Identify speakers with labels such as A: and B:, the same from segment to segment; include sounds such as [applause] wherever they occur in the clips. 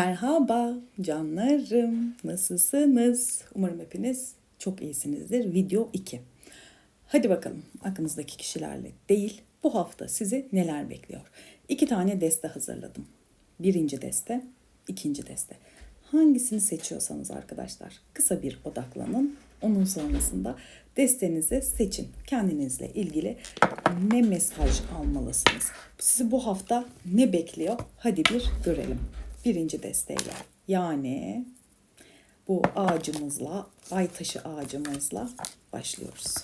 A: Merhaba canlarım. Nasılsınız? Umarım hepiniz çok iyisinizdir. Video 2. Hadi bakalım aklınızdaki kişilerle değil bu hafta sizi neler bekliyor? İki tane deste hazırladım. Birinci deste, ikinci deste. Hangisini seçiyorsanız arkadaşlar kısa bir odaklanın. Onun sonrasında destenizi seçin. Kendinizle ilgili ne mesaj almalısınız? Sizi bu hafta ne bekliyor? Hadi bir görelim. Birinci desteğiyle yani bu ağacımızla, ay taşı ağacımızla başlıyoruz.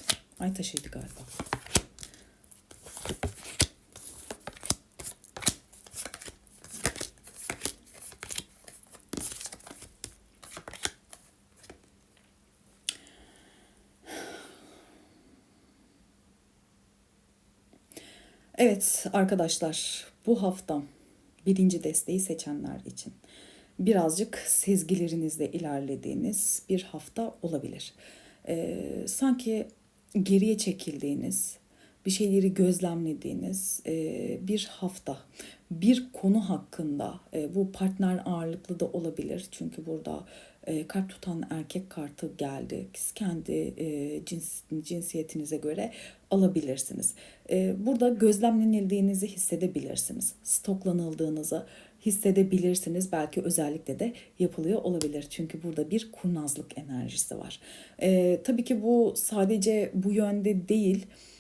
A: Ay taşıydı galiba. Evet arkadaşlar bu hafta birinci desteği seçenler için birazcık sezgilerinizle ilerlediğiniz bir hafta olabilir. Ee, sanki geriye çekildiğiniz, bir şeyleri gözlemlediğiniz e, bir hafta. Bir konu hakkında e, bu partner ağırlıklı da olabilir. Çünkü burada e, kart tutan erkek kartı geldi. Siz kendi e, cins, cinsiyetinize göre alabilirsiniz. E, burada gözlemlenildiğinizi hissedebilirsiniz. Stoklanıldığınızı hissedebilirsiniz. Belki özellikle de yapılıyor olabilir. Çünkü burada bir kurnazlık enerjisi var. E, tabii ki bu sadece bu yönde değil e,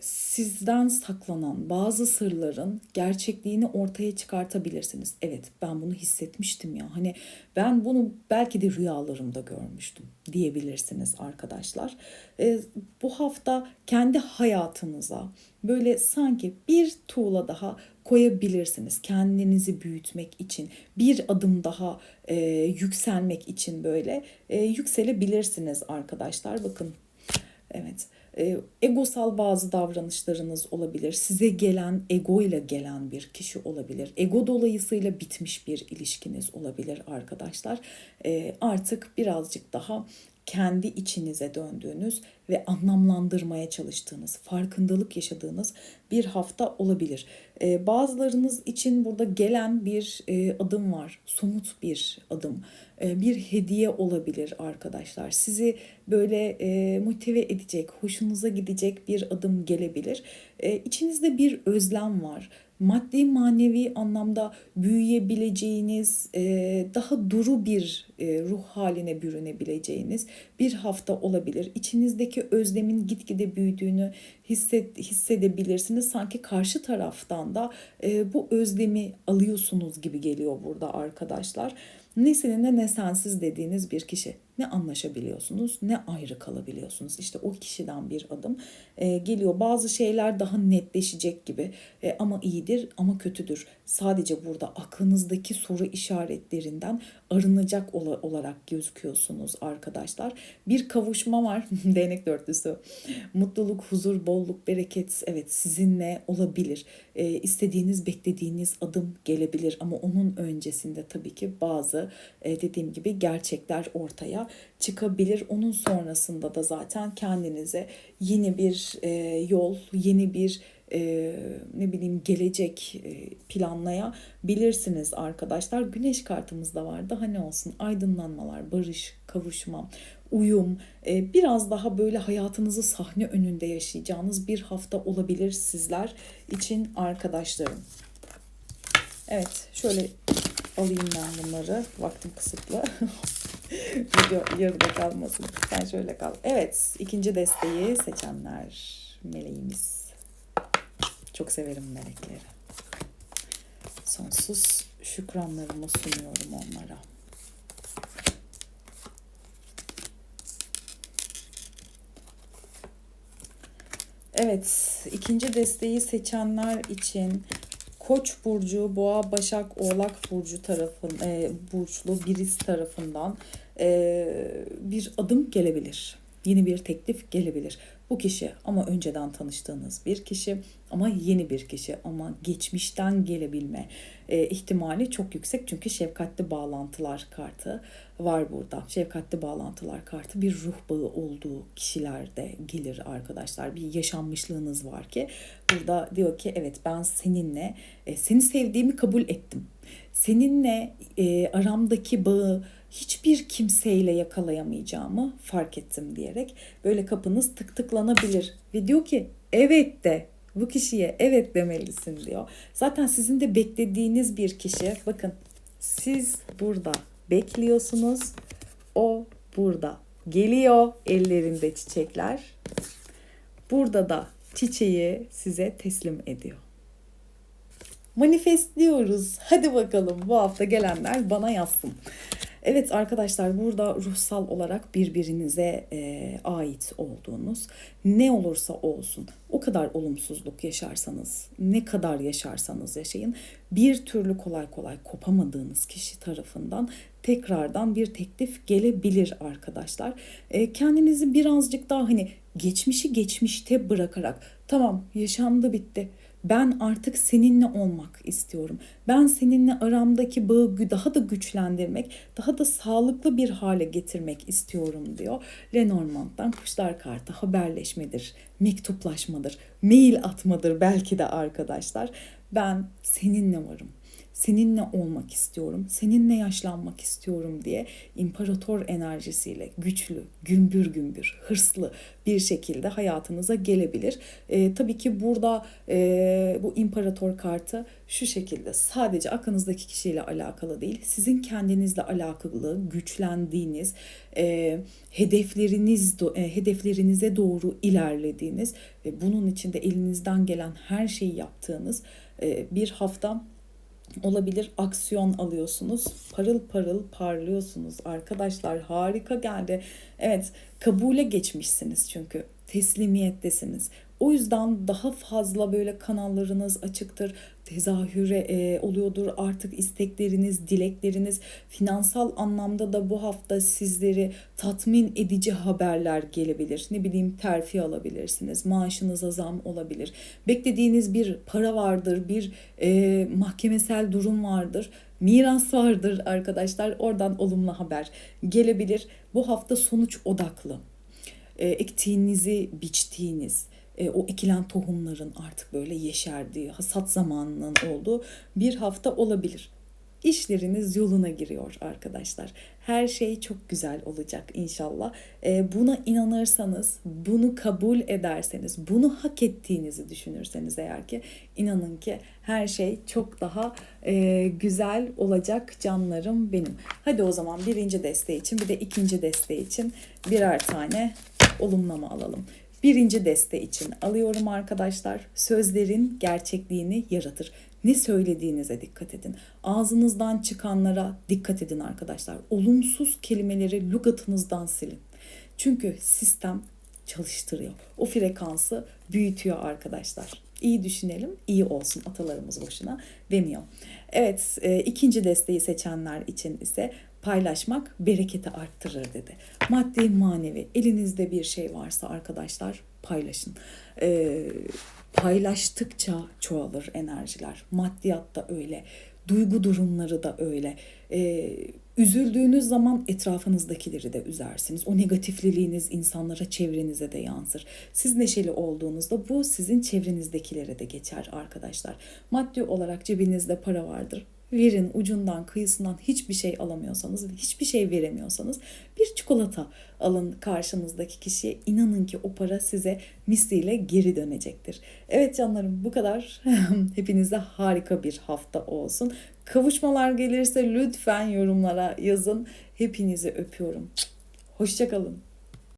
A: sizden saklanan bazı sırların gerçekliğini ortaya çıkartabilirsiniz. Evet ben bunu hissetmiştim ya hani ben bunu belki de rüyalarımda görmüştüm diyebilirsiniz arkadaşlar. E, bu hafta kendi hayatınıza böyle sanki bir tuğla daha koyabilirsiniz. Kendinizi büyütmek için bir adım daha e, yükselmek için böyle e, yükselebilirsiniz arkadaşlar. Bakın evet e, egosal bazı davranışlarınız olabilir. Size gelen ego ile gelen bir kişi olabilir. Ego dolayısıyla bitmiş bir ilişkiniz olabilir arkadaşlar. E, artık birazcık daha kendi içinize döndüğünüz ve anlamlandırmaya çalıştığınız, farkındalık yaşadığınız bir hafta olabilir. Ee, bazılarınız için burada gelen bir e, adım var, somut bir adım, e, bir hediye olabilir arkadaşlar. Sizi böyle e, motive edecek, hoşunuza gidecek bir adım gelebilir. E, içinizde bir özlem var maddi manevi anlamda büyüyebileceğiniz, e, daha duru bir e, ruh haline bürünebileceğiniz bir hafta olabilir. İçinizdeki özlemin gitgide büyüdüğünü hisset, hissedebilirsiniz. Sanki karşı taraftan da e, bu özlemi alıyorsunuz gibi geliyor burada arkadaşlar. Ne seninle ne sensiz dediğiniz bir kişi. Ne anlaşabiliyorsunuz ne ayrı kalabiliyorsunuz. İşte o kişiden bir adım e, geliyor. Bazı şeyler daha netleşecek gibi e, ama iyidir ama kötüdür. Sadece burada aklınızdaki soru işaretlerinden arınacak olarak gözüküyorsunuz arkadaşlar. Bir kavuşma var. [laughs] Değnek dörtlüsü. Mutluluk, huzur, bolluk, bereket evet sizinle olabilir. E, istediğiniz, beklediğiniz adım gelebilir ama onun öncesinde tabii ki bazı e, dediğim gibi gerçekler ortaya çıkabilir. Onun sonrasında da zaten kendinize yeni bir e, yol, yeni bir e, ne bileyim gelecek e, planlayabilirsiniz arkadaşlar. Güneş kartımız da var. Daha ne olsun? Aydınlanmalar, barış, kavuşma, uyum, e, biraz daha böyle hayatınızı sahne önünde yaşayacağınız bir hafta olabilir sizler için arkadaşlarım. Evet, şöyle alayım ben bunları. Vaktim kısıtlı. [laughs] Video yarıda kalmasın. Sen şöyle kal. Evet, ikinci desteği seçenler meleğimiz. Çok severim melekleri. Sonsuz şükranlarımı sunuyorum onlara. Evet, ikinci desteği seçenler için Koç burcu, Boğa, Başak, Oğlak burcu tarafın e, burçlu birisi tarafından e, bir adım gelebilir. Yeni bir teklif gelebilir. Bu kişi ama önceden tanıştığınız bir kişi ama yeni bir kişi ama geçmişten gelebilme e, ihtimali çok yüksek. Çünkü şefkatli bağlantılar kartı var burada. Şefkatli bağlantılar kartı bir ruh bağı olduğu kişilerde gelir arkadaşlar. Bir yaşanmışlığınız var ki burada diyor ki evet ben seninle e, seni sevdiğimi kabul ettim seninle e, aramdaki bağı hiçbir kimseyle yakalayamayacağımı fark ettim diyerek böyle kapınız tık tıklanabilir. Ve diyor ki evet de bu kişiye evet demelisin diyor. Zaten sizin de beklediğiniz bir kişi bakın siz burada bekliyorsunuz. O burada geliyor ellerinde çiçekler. Burada da çiçeği size teslim ediyor. Manifestliyoruz. Hadi bakalım bu hafta gelenler bana yazsın. Evet arkadaşlar burada ruhsal olarak birbirinize e, ait olduğunuz ne olursa olsun o kadar olumsuzluk yaşarsanız ne kadar yaşarsanız yaşayın bir türlü kolay kolay kopamadığınız kişi tarafından tekrardan bir teklif gelebilir arkadaşlar. E, kendinizi birazcık daha hani geçmişi geçmişte bırakarak tamam yaşandı bitti ben artık seninle olmak istiyorum. Ben seninle aramdaki bağı daha da güçlendirmek, daha da sağlıklı bir hale getirmek istiyorum diyor. Lenormand'dan kuşlar kartı haberleşmedir, mektuplaşmadır, mail atmadır belki de arkadaşlar. Ben seninle varım seninle olmak istiyorum, seninle yaşlanmak istiyorum diye imparator enerjisiyle güçlü, gümbür gümbür, hırslı bir şekilde hayatınıza gelebilir. E, tabii ki burada e, bu imparator kartı şu şekilde sadece aklınızdaki kişiyle alakalı değil, sizin kendinizle alakalı güçlendiğiniz, e, hedefleriniz e, hedeflerinize doğru ilerlediğiniz ve bunun içinde elinizden gelen her şeyi yaptığınız e, bir hafta olabilir aksiyon alıyorsunuz. Parıl parıl parlıyorsunuz arkadaşlar. Harika geldi. Evet kabule geçmişsiniz çünkü teslimiyettesiniz. O yüzden daha fazla böyle kanallarınız açıktır tezahüre e, oluyordur artık istekleriniz, dilekleriniz finansal anlamda da bu hafta sizleri tatmin edici haberler gelebilir. Ne bileyim terfi alabilirsiniz, maaşınıza zam olabilir. Beklediğiniz bir para vardır, bir e, mahkemesel durum vardır. Miras vardır arkadaşlar. Oradan olumlu haber gelebilir. Bu hafta sonuç odaklı. E, ektiğinizi biçtiğiniz, e, o ekilen tohumların artık böyle yeşerdiği, hasat zamanının olduğu bir hafta olabilir. İşleriniz yoluna giriyor arkadaşlar. Her şey çok güzel olacak inşallah. E, buna inanırsanız, bunu kabul ederseniz, bunu hak ettiğinizi düşünürseniz eğer ki inanın ki her şey çok daha e, güzel olacak canlarım benim. Hadi o zaman birinci desteği için bir de ikinci desteği için birer tane olumlama alalım. Birinci deste için alıyorum arkadaşlar. Sözlerin gerçekliğini yaratır. Ne söylediğinize dikkat edin. Ağzınızdan çıkanlara dikkat edin arkadaşlar. Olumsuz kelimeleri lügatınızdan silin. Çünkü sistem çalıştırıyor. O frekansı büyütüyor arkadaşlar. İyi düşünelim, iyi olsun atalarımız boşuna demiyor. Evet, e, ikinci desteği seçenler için ise paylaşmak bereketi arttırır dedi. Maddi manevi elinizde bir şey varsa arkadaşlar paylaşın. Ee, paylaştıkça çoğalır enerjiler. Maddiyat da öyle. Duygu durumları da öyle. Ee, üzüldüğünüz zaman etrafınızdakileri de üzersiniz. O negatifliliğiniz insanlara, çevrenize de yansır. Siz neşeli olduğunuzda bu sizin çevrenizdekilere de geçer arkadaşlar. Maddi olarak cebinizde para vardır verin ucundan kıyısından hiçbir şey alamıyorsanız hiçbir şey veremiyorsanız bir çikolata alın karşınızdaki kişiye inanın ki o para size misliyle geri dönecektir. Evet canlarım bu kadar. [laughs] Hepinize harika bir hafta olsun. Kavuşmalar gelirse lütfen yorumlara yazın. Hepinizi öpüyorum. Hoşçakalın.